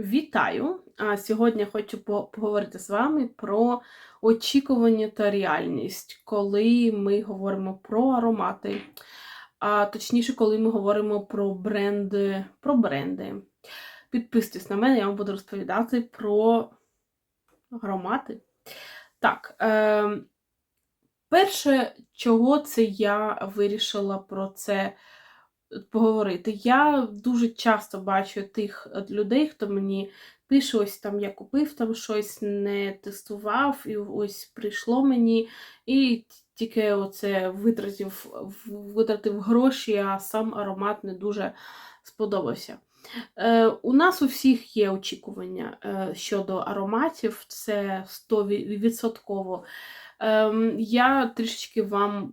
Вітаю! Сьогодні хочу поговорити з вами про очікування та реальність, коли ми говоримо про аромати, а точніше, коли ми говоримо про бренди. Про бренди. Підписуйтесь на мене, я вам буду розповідати про аромати. Так, е, перше, чого це я вирішила про це поговорити. Я дуже часто бачу тих людей, хто мені пише, ось там я купив там щось, не тестував, і ось прийшло мені, і тільки оце витратив, витратив гроші, а сам аромат не дуже сподобався. Е, У нас у всіх є очікування е, щодо ароматів, це 100%. Е, я трішечки вам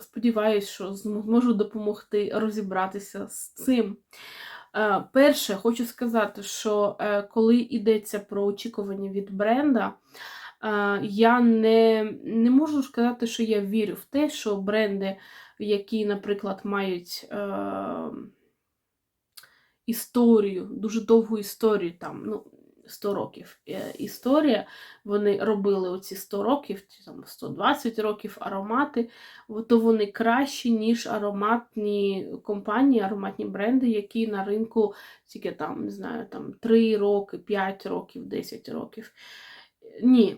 сподіваюся, що зможу допомогти розібратися з цим. Е, перше, хочу сказати, що е, коли йдеться про очікування від бренда, е, я не не можу сказати, що я вірю в те, що бренди, які, наприклад, мають історію, дуже довгу історію, там, ну, 100 років е, історія. Вони робили оці 100 років, там 120 років аромати, то вони кращі, ніж ароматні компанії, ароматні бренди, які на ринку тільки там, не знаю, там 3 роки, 5 років, 10 років. Ні.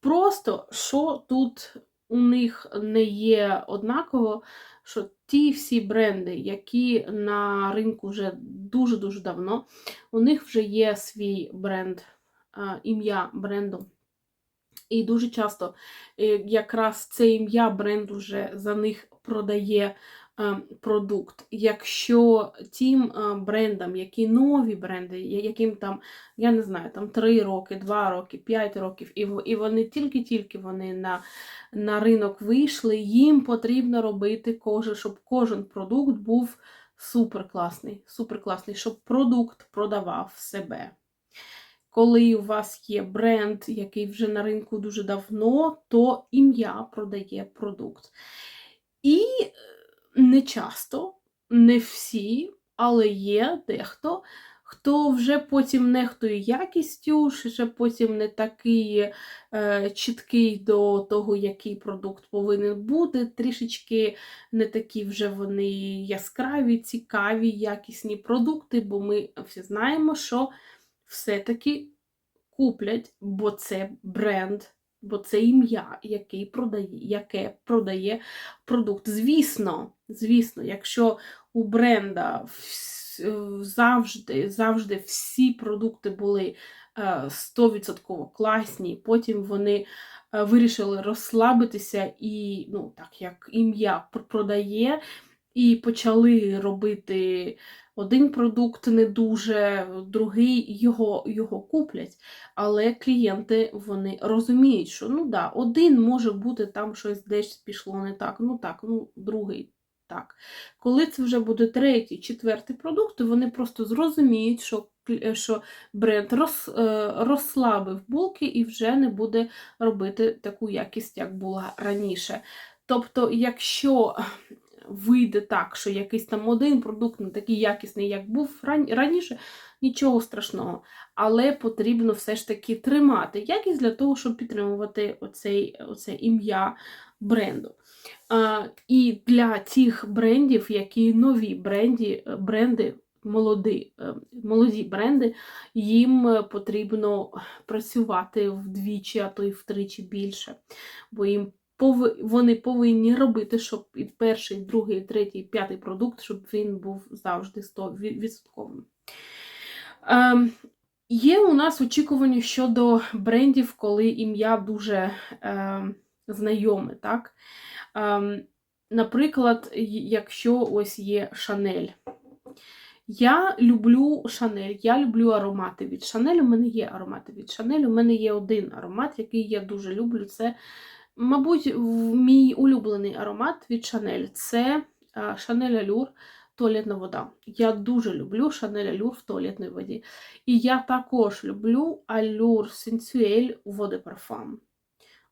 Просто що тут у них не є однаково, що ті всі бренди, які на ринку вже дуже-дуже давно, у них вже є свій бренд, ім'я бренду. І дуже часто е, якраз це ім'я бренду вже за них продає продукт. Якщо тим е, брендам, які нові бренди, яким там, я не знаю, там 3 роки, 2 роки, 5 років, і вони тільки-тільки вони на на ринок вийшли, їм потрібно робити кожен, щоб кожен продукт був суперкласний, суперкласний, щоб продукт продавав себе. Коли у вас є бренд, який вже на ринку дуже давно, то ім'я продає продукт. І не часто, не всі, але є дехто, хто вже потім нехтує якістю, ще потім не такий е, чіткий до того, який продукт повинен бути. Трішечки не такі вже вони яскраві, цікаві, якісні продукти, бо ми всі знаємо, що все-таки куплять, бо це бренд. Бо це ім'я, який продає, яке продає продукт. Звісно, звісно, якщо у бренда завжди завжди всі продукти були 100% е, класні, потім вони е, вирішили розслабитися і, ну, так як ім'я продає, і почали робити один продукт не дуже, другий його його куплять. Але клієнти вони розуміють, що ну да, один може бути там щось десь пішло не так, ну так, ну другий так. Коли це вже буде третій, четвертий продукт, то вони просто зрозуміють, що що бренд роз, е, розслабив булки і вже не буде робити таку якість, як була раніше. Тобто, якщо вийде так, що якийсь там один продукт не такий якісний, як був раніше, нічого страшного. Але потрібно все ж таки тримати якість для того, щоб підтримувати оцей, оце ім'я бренду. І для тих брендів, які нові бренді, бренди, молоді, е, молоді бренди, їм потрібно працювати вдвічі, а то й втричі більше, бо їм вони повинні робити, щоб і перший, другий, третій, п'ятий продукт, щоб він був завжди 100%. Ем, Є у нас очікування щодо брендів, коли ім'я дуже е, знайоме. так? Е, наприклад, якщо ось є Шанель. Я люблю Шанель, я люблю аромати від Шанель. У мене є аромати від Шанель. У мене є один аромат, який я дуже люблю. Це Мабуть, мій улюблений аромат від Шанель це Шанель Алюр туалетна вода. Я дуже люблю Шанель Алюр в туалетній воді. І я також люблю Алюр Сенсуель у води парфам.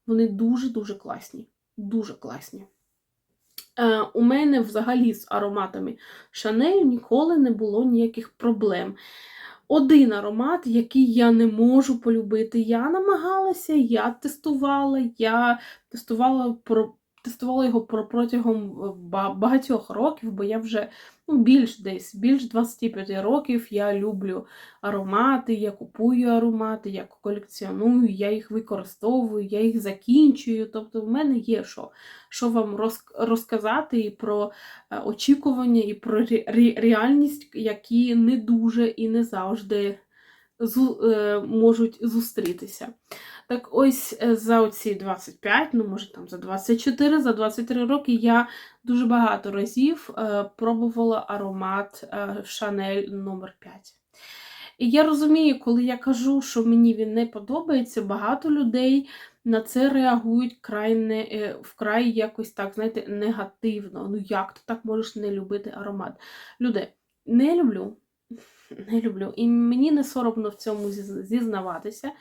Вони дуже-дуже класні. Дуже класні. Е, У мене взагалі з ароматами Шанель ніколи не було ніяких проблем. один аромат, який я не можу полюбити. Я намагалася, я тестувала, я тестувала про. Тестувала його протягом багатьох років, бо я вже ну, більш десь, більш 25 років я люблю аромати, я купую аромати, я колекціоную, я їх використовую, я їх закінчую. Тобто в мене є що, що вам роз- розказати і про е, очікування, і про ре- ре- реальність, які не дуже і не завжди можуть зустрітися. Так ось е, за оці 25, ну може там за 24, за 23 роки я дуже багато разів е, пробувала аромат е, Chanel номер 5. І я розумію, коли я кажу, що мені він не подобається, багато людей на це реагують край не, е, вкрай якось так, знаєте, негативно. Ну як ти так можеш не любити аромат? Люди, не люблю. Не люблю. І мені не соромно в цьому зізнаватися,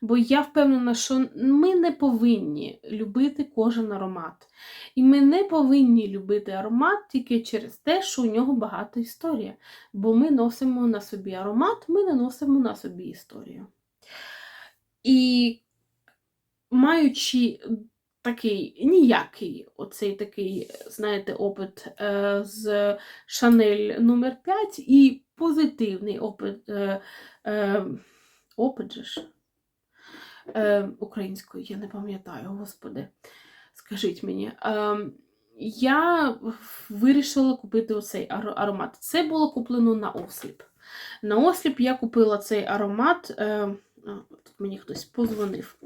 бо я впевнена, що ми не повинні любити кожен аромат. І ми не повинні любити аромат тільки через те, що у нього багата історія. Бо ми носимо на собі аромат, ми не носимо на собі історію. І маючи такий ніякий, оцей такий, знаєте, опит е, з Шанель номер 5 і позитивний опит, е, е, опит же ж, е, українською, я не пам'ятаю, господи, скажіть мені. Е, я вирішила купити оцей аро- аромат. Це було куплено на осліп. На осліп я купила цей аромат. Е, тут мені хтось позвонив.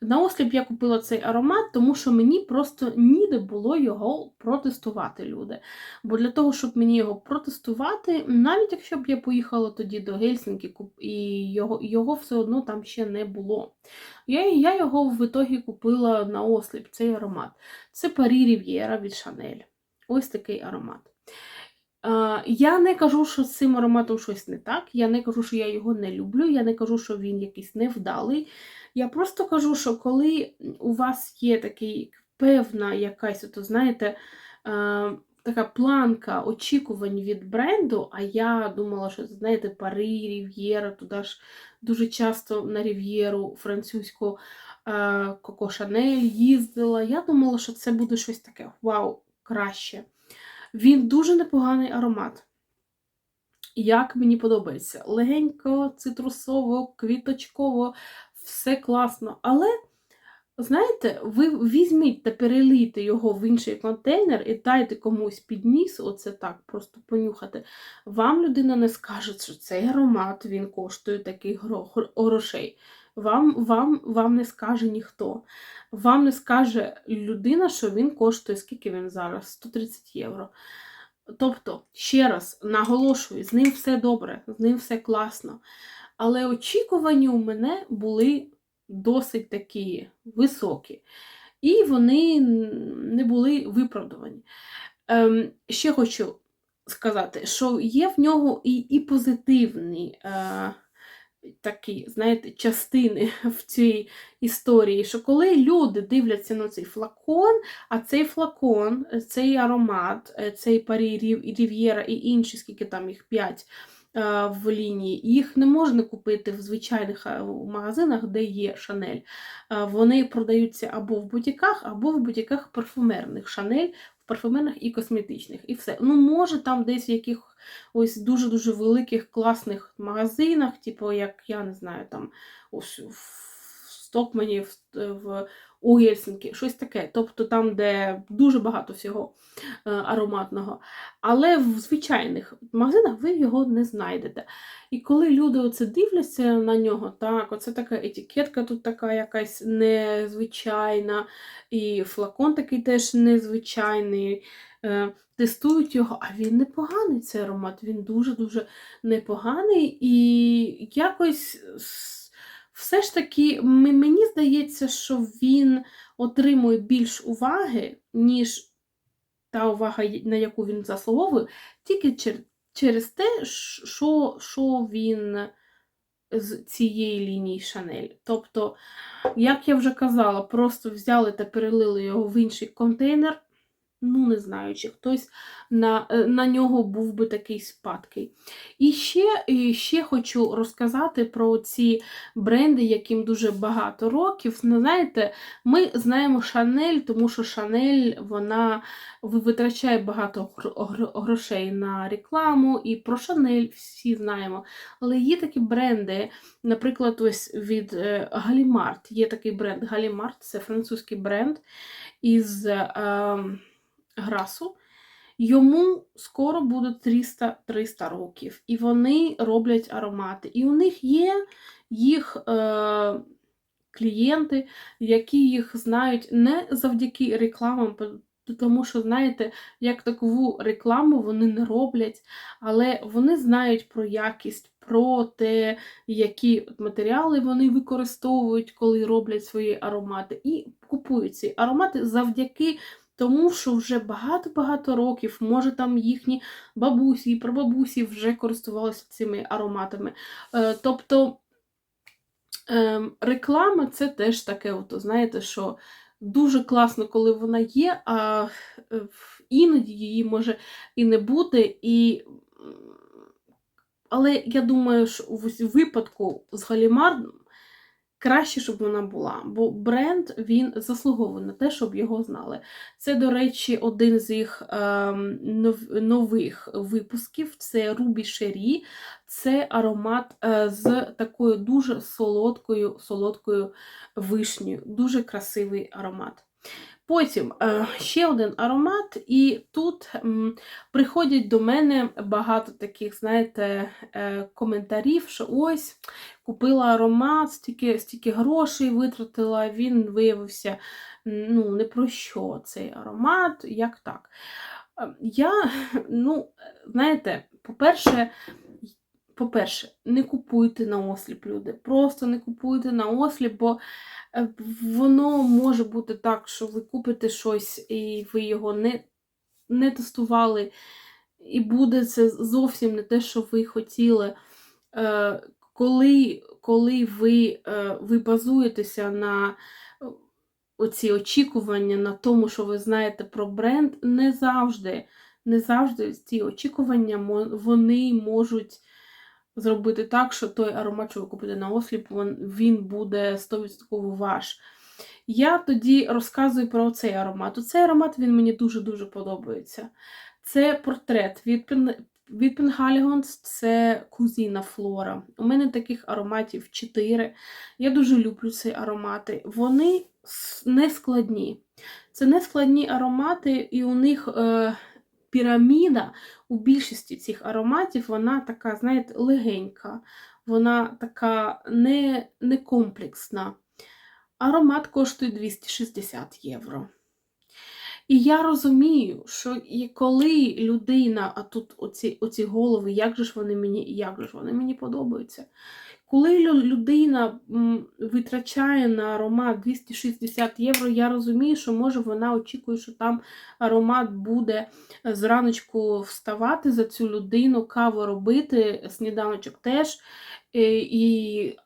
На осліп я купила цей аромат, тому що мені просто ніде було його протестувати, люди. Бо для того, щоб мені його протестувати, навіть якщо б я поїхала тоді до Гельсінкі, і його, його все одно там ще не було. Я, я його в ітогі купила на осліп, цей аромат. Це Парі Рів'єра від Шанель. Ось такий аромат. Е, Я не кажу, що з цим ароматом щось не так. Я не кажу, що я його не люблю. Я не кажу, що він якийсь невдалий. Я просто кажу, що коли у вас є такий певна якась, ото, знаєте, е, така планка очікувань від бренду, а я думала, що знаєте, Пари, Рів'єра, туди ж дуже часто на Рів'єру французьку е, Коко Шанель їздила. Я думала, що це буде щось таке вау, краще. Він дуже непоганий аромат. Як мені подобається. Легенько, цитрусово, квіточково, все класно. Але, знаєте, ви візьміть та перелийте його в інший контейнер і дайте комусь підніс, оце так, просто понюхати. Вам людина не скаже, що цей аромат він коштує таких гро- грошей. Вам, вам, вам не скаже ніхто. Вам не скаже людина, що він коштує, скільки він зараз? 130 євро. Тобто, ще раз наголошую, з ним все добре, з ним все класно. Але очікування у мене були досить такі високі. І вони не були виправдані. Ем, ще хочу сказати, що є в нього і, і позитивні е, такі, знаєте, частини в цій історії, що коли люди дивляться на цей флакон, а цей флакон, цей аромат, е, цей Парі Рів'єра і інші, скільки там їх 5 в лінії, їх не можна купити в звичайних е, магазинах, де є Шанель. Е, Вони продаються або в бутіках, або в бутіках парфумерних Шанель, в парфумерних і косметичних. І все. Ну, може, там десь в яких ось дуже-дуже великих класних магазинах, типу, як я не знаю, там ось в Стокмані, в, в у Гельсінкі, щось таке. Тобто там, де дуже багато всього е, ароматного. Але в звичайних магазинах ви його не знайдете. І коли люди оце дивляться на нього, так, оце така етикетка тут така якась незвичайна, і флакон такий теж незвичайний. Е, Тестують його, а він непоганий цей аромат, він дуже-дуже непоганий. І якось все ж таки мені здається, що він отримує більш уваги, ніж та увага, на яку він заслуговує, тільки через те, що, що він з цієї лінії Шанель. Тобто, як я вже казала, просто взяли та перелили його в інший контейнер. Ну, не знаю, чи хтось на е, на нього був би такий спадкий. І ще і ще хочу розказати про ці бренди, яким дуже багато років. Ну, знаєте, Ми знаємо Шанель, тому що Шанель вона витрачає багато грошей на рекламу, і про Шанель всі знаємо. Але є такі бренди, наприклад, ось від е, Галімарт. Є такий бренд Галімарт, це французький бренд із. Е, Грасу. Йому скоро буде 300 300 років, і вони роблять аромати. І у них є їх е, клієнти, які їх знають не завдяки рекламам, тому що, знаєте, як таку рекламу вони не роблять, але вони знають про якість, про те, які матеріали вони використовують, коли роблять свої аромати, і купують ці аромати завдяки тому що вже багато-багато років, може там їхні бабусі і прабабусі вже користувалися цими ароматами. Е, тобто ем, реклама це теж таке, от, знаєте, що дуже класно, коли вона є, а е, іноді її може і не бути. і але я думаю, що у випадку з Галімардом краще, щоб вона була, бо бренд він заслуговує на те, щоб його знали. Це, до речі, один з їх е, нових випусків це Рубі Шері, Це аромат е, з такою дуже солодкою солодкою вишнею. Дуже красивий аромат. Потім е, ще один аромат, і тут приходять до мене багато таких, знаєте, е, коментарів, що ось купила аромат, стільки стільки грошей витратила, він виявився ну, не про що цей аромат, як так. Е, я, ну, знаєте, по-перше, по-перше, не купуйте на осліп, люди. Просто не купуйте на осліп, бо Е, воно може бути так, що ви купите щось і ви його не не тестували, і буде це зовсім не те, що ви хотіли. Е, коли коли ви е, ви базуєтеся на оці очікування, на тому, що ви знаєте про бренд, не завжди не завжди ці очікування вони можуть зробити так, що той аромат, що ви купите на осліп, він буде 100% ваш. Я тоді розказую про цей аромат. Цей аромат він мені дуже-дуже подобається. Це портрет від від Penhaligon's, це кузіна Флора. У мене таких ароматів 4. Я дуже люблю ці аромати. Вони не складні. Це не складні аромати, і у них е, піраміда у більшості цих ароматів, вона така, знаєте, легенька, вона така не, не комплексна. Аромат коштує 260 євро. І я розумію, що і коли людина, а тут оці оці голови, як же ж вони мені як же ж вони мені подобаються. Коли людина витрачає на аромат 260 євро, я розумію, що може вона очікує, що там аромат буде зраночку вставати за цю людину, каву робити, сніданочок теж. Е, і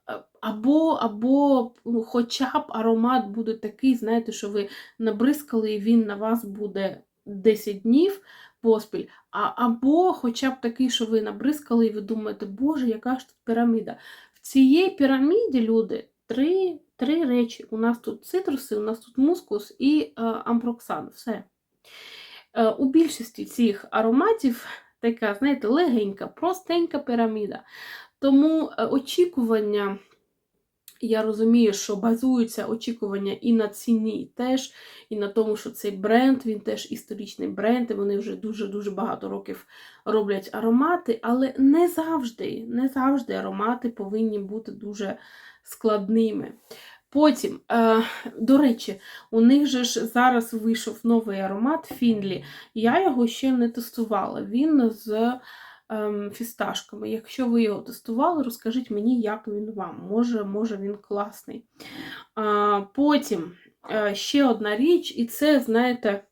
Або або ну, хоча б аромат буде такий, знаєте, що ви набризкали, і він на вас буде 10 днів поспіль. А, Або хоча б такий, що ви набризкали, і ви думаєте, Боже, яка ж тут піраміда цієї піраміді, люди, три три речі. У нас тут цитруси, у нас тут мускус і е, ампроксан. Все. Е, у більшості цих ароматів така, знаєте, легенька, простенька піраміда. Тому е, я розумію, що базуються очікування і на ціні теж, і на тому, що цей бренд, він теж історичний бренд, і вони вже дуже-дуже багато років роблять аромати, але не завжди, не завжди аромати повинні бути дуже складними. Потім, е, до речі, у них же ж зараз вийшов новий аромат Фінлі. Я його ще не тестувала. Він з фісташками. Якщо ви його тестували, розкажіть мені, як він вам. Може, може він класний. Потім е, ще одна річ, і це, знаєте,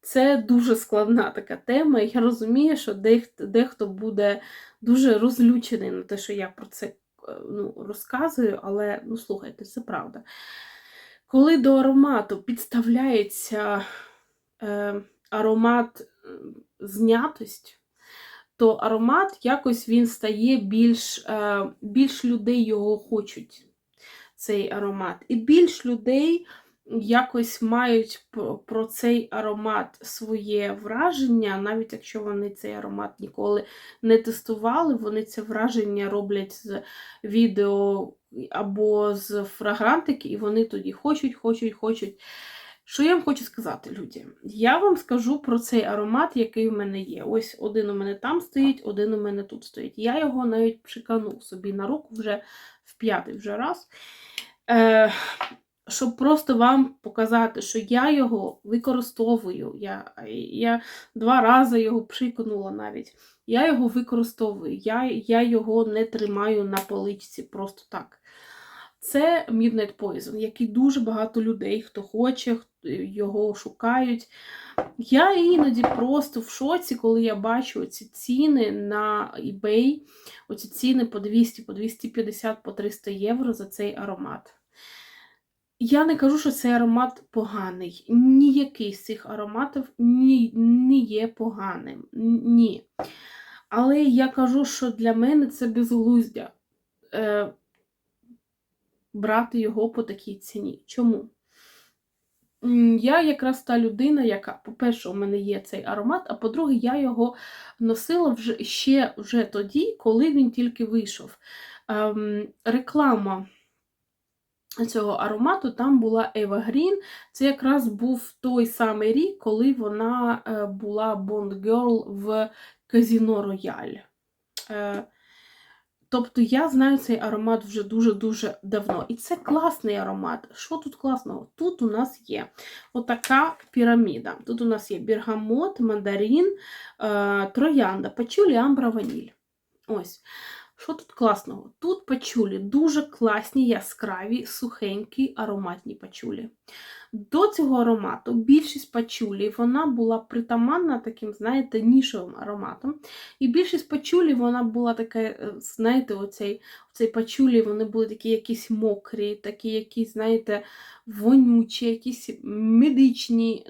це дуже складна така тема. Я розумію, що дехто, дехто буде дуже розлючений на те, що я про це е, ну, розказую, але ну, слухайте, це правда. Коли до аромату підставляється е, аромат м, знятость, то аромат якось він стає більш, е, більш людей його хочуть, цей аромат. І більш людей якось мають про, цей аромат своє враження, навіть якщо вони цей аромат ніколи не тестували, вони це враження роблять з відео або з фрагрантики, і вони тоді хочуть, хочуть, хочуть. Що я вам хочу сказати, люди? Я вам скажу про цей аромат, який в мене є. Ось один у мене там стоїть, один у мене тут стоїть. Я його навіть приканув собі на руку вже в п'ятий вже раз. Е, щоб просто вам показати, що я його використовую. Я, я два рази його приконула навіть. Я його використовую, я, я його не тримаю на поличці просто так. Це Midnight Poison, який дуже багато людей, хто хоче, його шукають. Я іноді просто в шоці, коли я бачу ці ціни на eBay, оці ціни по 200, по 250, по 300 євро за цей аромат. Я не кажу, що цей аромат поганий. Ніякий з цих ароматів ні, не є поганим. Ні. Але я кажу, що для мене це безглуздя е, брати його по такій ціні. Чому? Я якраз та людина, яка, по-перше, у мене є цей аромат, а по-друге, я його носила вже ще вже тоді, коли він тільки вийшов. Ем, реклама цього аромату там була Eva Green. Це якраз був той самий рік, коли вона е, була Bond Girl в Казіно Рояль. Е, Тобто я знаю цей аромат вже дуже-дуже давно. І це класний аромат. Що тут класного? Тут у нас є отака піраміда. Тут у нас є бергамот, мандарин, е, троянда, пачулі, амбра, ваніль. Ось. Що тут класного? Тут пачулі дуже класні, яскраві, сухенькі, ароматні пачулі. До цього аромату більшість пачулі вона була притаманна таким, знаєте, нішовим ароматом. І більшість пачулі вона була така, е, знаєте, оцей, оцей пачулі вони були такі якісь мокрі, такі якісь, знаєте, вонючі, якісь медичні,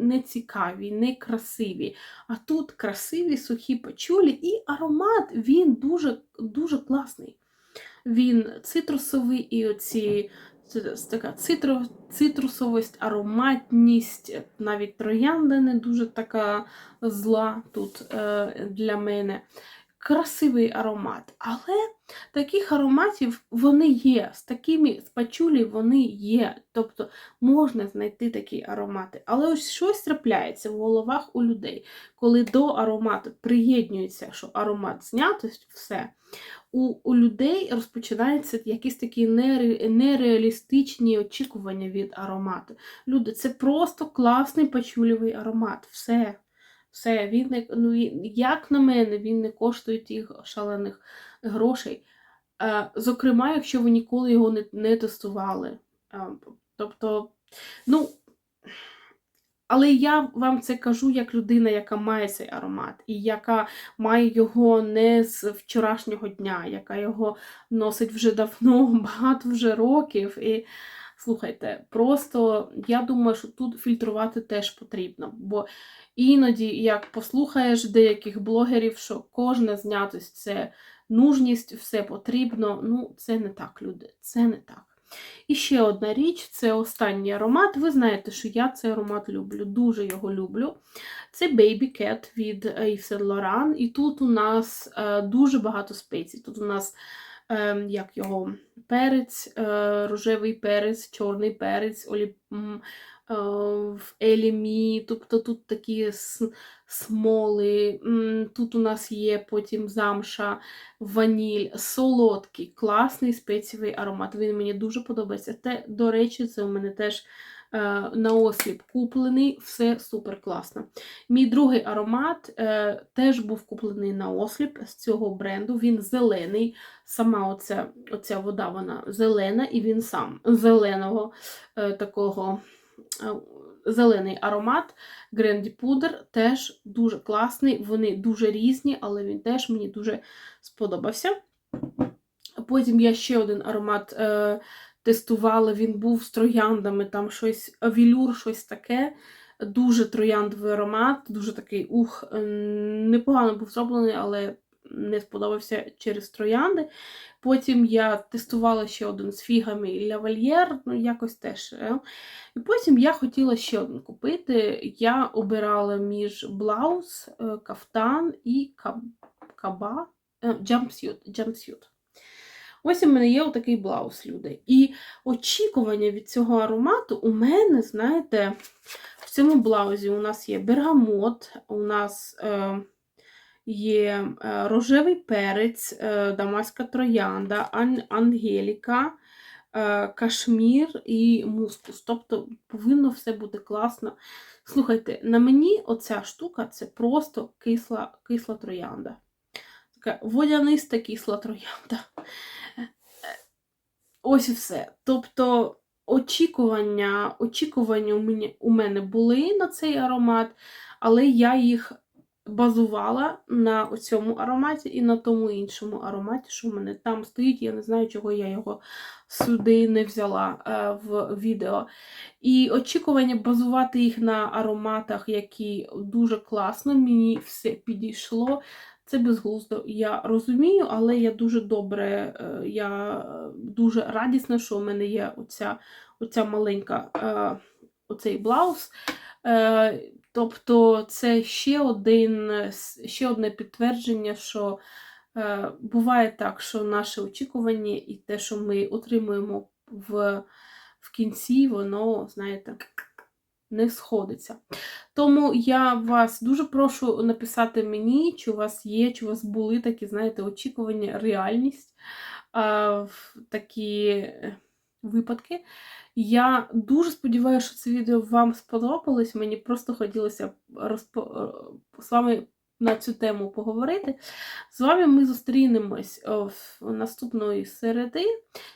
нецікаві, некрасиві. А тут красиві сухі пачулі, і аромат він дуже, дуже класний. Він цитрусовий і оці така цитру, цитрусовість, ароматність, навіть троянда не дуже така зла тут е, для мене. Красивий аромат. Але таких ароматів вони є. З такими з пачулі вони є. Тобто можна знайти такі аромати. Але ось щось трапляється в головах у людей, коли до аромату приєднується, що аромат знятость, все. У, у людей розпочинаються якісь такі нере, нереалістичні очікування від аромату. Люди, це просто класний пачулєвий аромат. Все. Все, він не, ну, як на мене, він не коштує тих шалених грошей. Е, зокрема, якщо ви ніколи його не, не тестували. Е, тобто, ну, але я вам це кажу як людина, яка має цей аромат, і яка має його не з вчорашнього дня, яка його носить вже давно, багато вже років. І слухайте, просто я думаю, що тут фільтрувати теж потрібно. Бо іноді, як послухаєш деяких блогерів, що кожна знятость це нужність, все потрібно. Ну, це не так, люди, це не так. І ще одна річ це останній аромат. Ви знаєте, що я цей аромат люблю, дуже його люблю. Це Baby Cat від Yves Saint Laurent. І тут у нас е, дуже багато спецій. Тут у нас як його перець, е, рожевий перець, чорний перець, олі, е, в елімі, тобто тут такі смоли, тут у нас є потім замша, ваніль, солодкий, класний спецієвий аромат. Він мені дуже подобається. Те, до речі, це у мене теж е, на осліп куплений, все супер класно. Мій другий аромат е, теж був куплений на осліп з цього бренду. Він зелений. Сама оця, оця вода вона зелена, і він сам зеленого е, такого. Зелений аромат Гренді Пудер теж дуже класний. Вони дуже різні, але він теж мені дуже сподобався. Потім я ще один аромат тестувала. Він був з трояндами, там щось авілюр, щось таке. Дуже трояндовий аромат, дуже такий ух, непогано був зроблений, але не сподобався через троянди. Потім я тестувала ще один з фігами лавальєр, ну якось теж. е. І потім я хотіла ще один купити. Я обирала між блаус, е, кафтан і каб... каба, е, jumpsuit, jumpsuit. Ось у мене є отакий блаус, люди. І очікування від цього аромату у мене, знаєте, в цьому блаузі у нас є бергамот, у нас е, є е, рожевий перець, е, дамаська троянда, ан, ангеліка, е, кашмір і мускус. Тобто повинно все бути класно. Слухайте, на мені оця штука це просто кисла, кисла троянда. Така водяниста кисла троянда. Ось і все. Тобто очікування, очікування у мене, були на цей аромат, але я їх базувала на цьому ароматі і на тому іншому ароматі, що в мене там стоїть. Я не знаю, чого я його сюди не взяла е, в відео. І очікування базувати їх на ароматах, які дуже класно, мені все підійшло. Це безглуздо, я розумію, але я дуже добре, е, я дуже радісна, що у мене є оця, оця маленька е, оцей блаус. Е, Тобто це ще, один, ще одне підтвердження, що буває так, що наше очікування і те, що ми отримуємо в, в кінці, воно, знаєте, не сходиться. Тому я вас дуже прошу написати мені, чи у вас є, чи у вас були такі, знаєте, очікування, реальність а, такі е, випадки. Я дуже сподіваюся, що це відео вам сподобалось. Мені просто хотілося розпо... з вами на цю тему поговорити. З вами ми зустрінемось в наступної середи.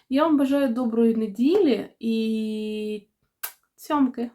Я вам бажаю доброї неділі і цьомки!